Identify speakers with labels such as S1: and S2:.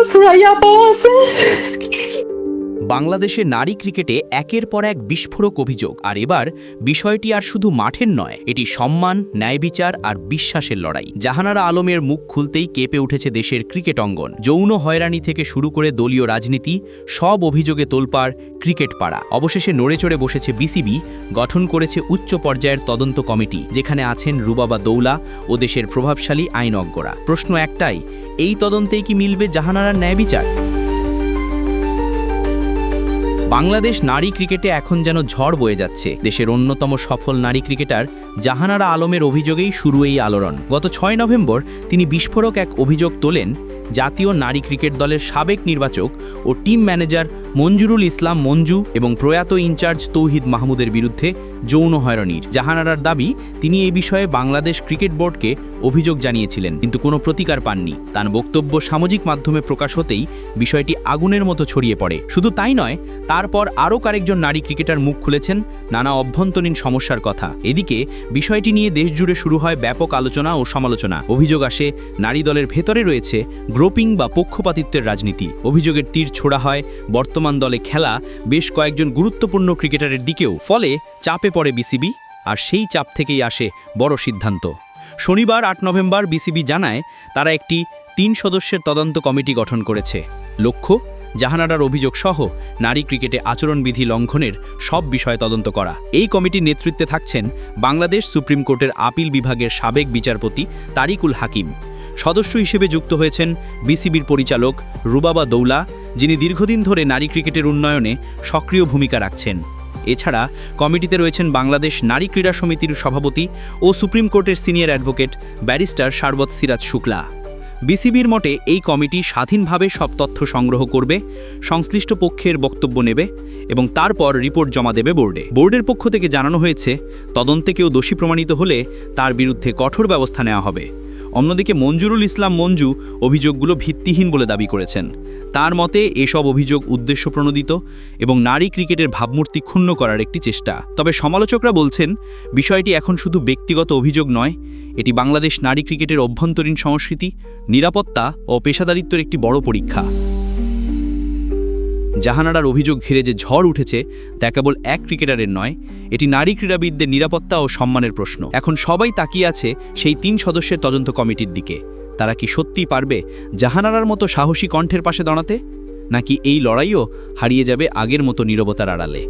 S1: Deus, Raya Bossa!
S2: বাংলাদেশে নারী ক্রিকেটে একের পর এক বিস্ফোরক অভিযোগ। আর এবার বিষয়টি আর শুধু মাঠের নয়, এটি সম্মান ন্যায় বিচার আর বিশ্বাসের লড়াই। জাহানারা আলমের মুখ খুলতেই কেঁপে উঠেছে দেশের ক্রিকেট অঙ্গন। যৌন হয়রানি থেকে শুরু করে দলীয় রাজনীতি, সব অভিযোগে তোলপাড় ক্রিকেট পাড়া। অবশেষে নড়েচড়ে বসেছে বিসিবি, গঠন করেছে উচ্চ পর্যায়ের তদন্ত কমিটি, যেখানে আছেন রুবাবা দৌলা ও দেশের প্রভাবশালী আইনজ্ঞরা। প্রশ্ন একটাই, এই তদন্তেই কি মিলবে জাহানারার ন্যায় বিচার বাংলাদেশ নারী ক্রিকেটে এখন যেন ঝড় বয়ে যাচ্ছে। দেশের অন্যতম সফল নারী ক্রিকেটার জাহানারা আলমের অভিযোগেই শুরু এই আলোড়ন। গত ছয় নভেম্বর তিনি বিস্ফোরক এক অভিযোগ তোলেন, জাতীয় নারী ক্রিকেট দলের সাবেক নির্বাচক ও টিম ম্যানেজার মঞ্জুরুল ইসলাম মঞ্জু এবং প্রয়াত ইনচার্জ তৌহিদ মাহমুদের বিরুদ্ধে যৌন হয়রানির। জাহানারার দাবি, তিনি এই বিষয়ে বাংলাদেশ ক্রিকেট বোর্ডকে অভিযোগ জানিয়েছিলেন, কিন্তু কোনো প্রতিকার পাননি। তার বক্তব্য সামাজিক মাধ্যমে প্রকাশ হতেই বিষয়টি আগুনের মতো ছড়িয়ে পড়ে। শুধু তাই নয়, তারপর আরও কয়েকজন নারী ক্রিকেটার মুখ খুলেছেন, নানা অভ্যন্তরীণ সমস্যার কথা। এদিকে, বিষয়টি নিয়ে দেশজুড়ে শুরু হয় ব্যাপক আলোচনা ও সমালোচনা। অভিযোগ আসে, নারী দলের ভেতরে রয়েছে গ্রোপিং বা পক্ষপাতিত্বের রাজনীতি। অভিযোগের তীর ছোড়া হয়, বর্তমান দলে খেলা বেশ কয়েকজন গুরুত্বপূর্ণ ক্রিকেটারের দিকেও। ফলে চাপে পড়ে বিসিবি, আর সেই চাপ থেকেই আসে বড় সিদ্ধান্ত। শনিবার আট নভেম্বর বিসিবি জানায়, তারা একটি তিন সদস্যের তদন্ত কমিটি গঠন করেছে। লক্ষ্য, জাহানারার অভিযোগ সহ নারী ক্রিকেটে আচরণবিধি লঙ্ঘনের সব বিষয় তদন্ত করা। এই কমিটির নেতৃত্বে থাকছেন বাংলাদেশ সুপ্রিম কোর্টের আপিল বিভাগের সাবেক বিচারপতি তারিকুল হাকিম। সদস্য হিসেবে যুক্ত হয়েছেন বিসিবির পরিচালক রুবাবা দৌলা, যিনি দীর্ঘদিন ধরে নারী ক্রিকেটের উন্নয়নে সক্রিয় ভূমিকা রাখছেন। এছাড়া কমিটিতে রয়েছেন বাংলাদেশ নারী ক্রীড়া সমিতির সভাপতি ও সুপ্রিম কোর্টের senior advocate barrister Sarwat Siraj Shukla. বিসিবির মতে এই কমিটি স্বাধীনভাবে সব তথ্য সংগ্রহ করবে, সংশ্লিষ্ট পক্ষের বক্তব্য নেবে এবং তারপর রিপোর্ট জমা দেবে বোর্ডে। বোর্ডের পক্ষ থেকে জানানো হয়েছে, তদন্তে কেউ দোষী প্রমাণিত হলে তার বিরুদ্ধে কঠোর ব্যবস্থা নেওয়া হবে। অন্যদিকে মঞ্জুরুল ইসলাম মঞ্জু অভিযোগগুলো ভিত্তিহীন বলে দাবি করেছেন। তার মতে, এসব অভিযোগ উদ্দেশ্যপ্রণোদিত এবং নারী ক্রিকেটের ভাবমূর্তি ক্ষুণ্ণ করার একটি চেষ্টা। তবে সমালোচকরা বলছেন, বিষয়টি এখন শুধু ব্যক্তিগত অভিযোগ নয়, এটি বাংলাদেশ নারী ক্রিকেটের অভ্যন্তরীণ সংস্কৃতি, নিরাপত্তা ও পেশাদারিত্বের একটি বড় পরীক্ষা। জাহানারার অভিযোগ ঘিরে যে ঝড় উঠেছে, তা কেবল এক ক্রিকেটারের নয়, এটি নারী ক্রীড়াবিদদের নিরাপত্তা ও সম্মানের প্রশ্ন। এখন সবাই তাকিয়ে আছে সেই তিন সদস্যের তদন্ত কমিটির দিকে। তারা কি সত্যিই পারবে জাহানারার মতো সাহসী কণ্ঠের পাশে দাঁড়াতে? নাকি এই লড়াইও হারিয়ে যাবে আগের মতো নিরবতার আড়ালে?